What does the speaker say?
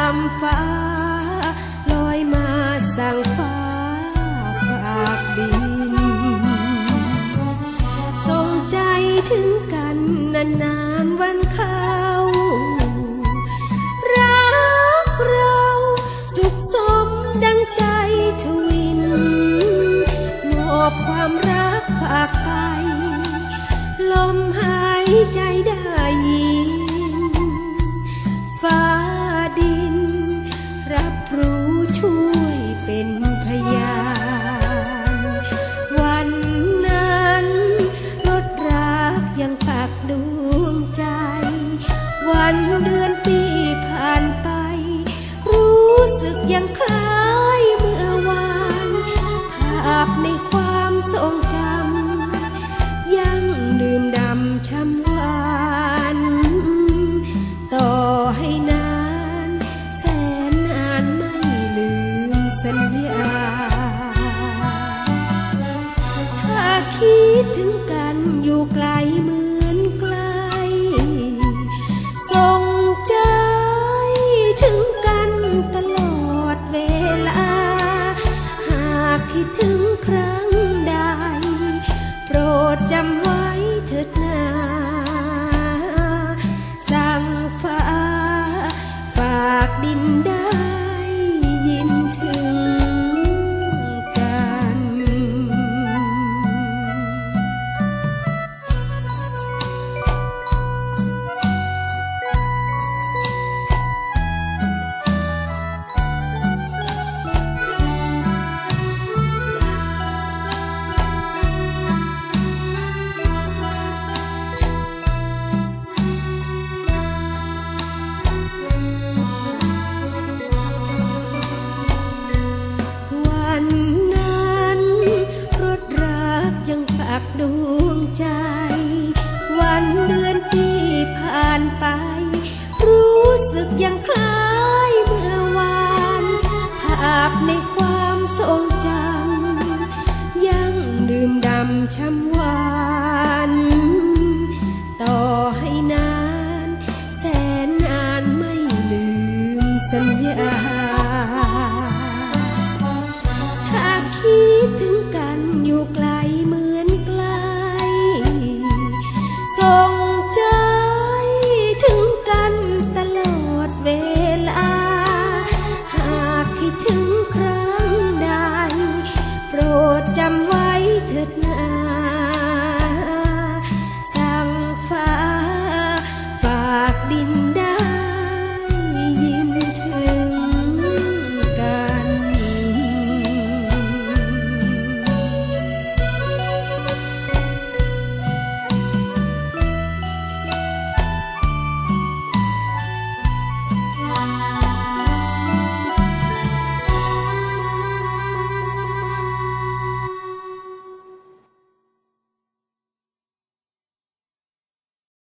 ามฟ้า ลอยมาสั่งฟ้าฝากดินส่งใจถึงกันนานๆวันเข้า รักเราสุขสมดังใจทวินมอบความรักฝากไป ลมหายใจได้ยินฟ้า วันเดือนปีผ่านไป รู้สึกยังคล้ายเมื่อวานภาพในความทรงจำยังดื่มดำช้ำหวานต่อให้นาน แสนนานไม่ลืมสัญญา ถ้าคิดถึงกันอยู่ไกลเมือาก ใจ วันเดือนปีผ่านไป รู้สึกยังคล้ายเมื่อวานภาพในความทรงจำยังดื่มดำช้ำหวานต่อให้นาน แสนนานไม่ลืมสัญญาถ้า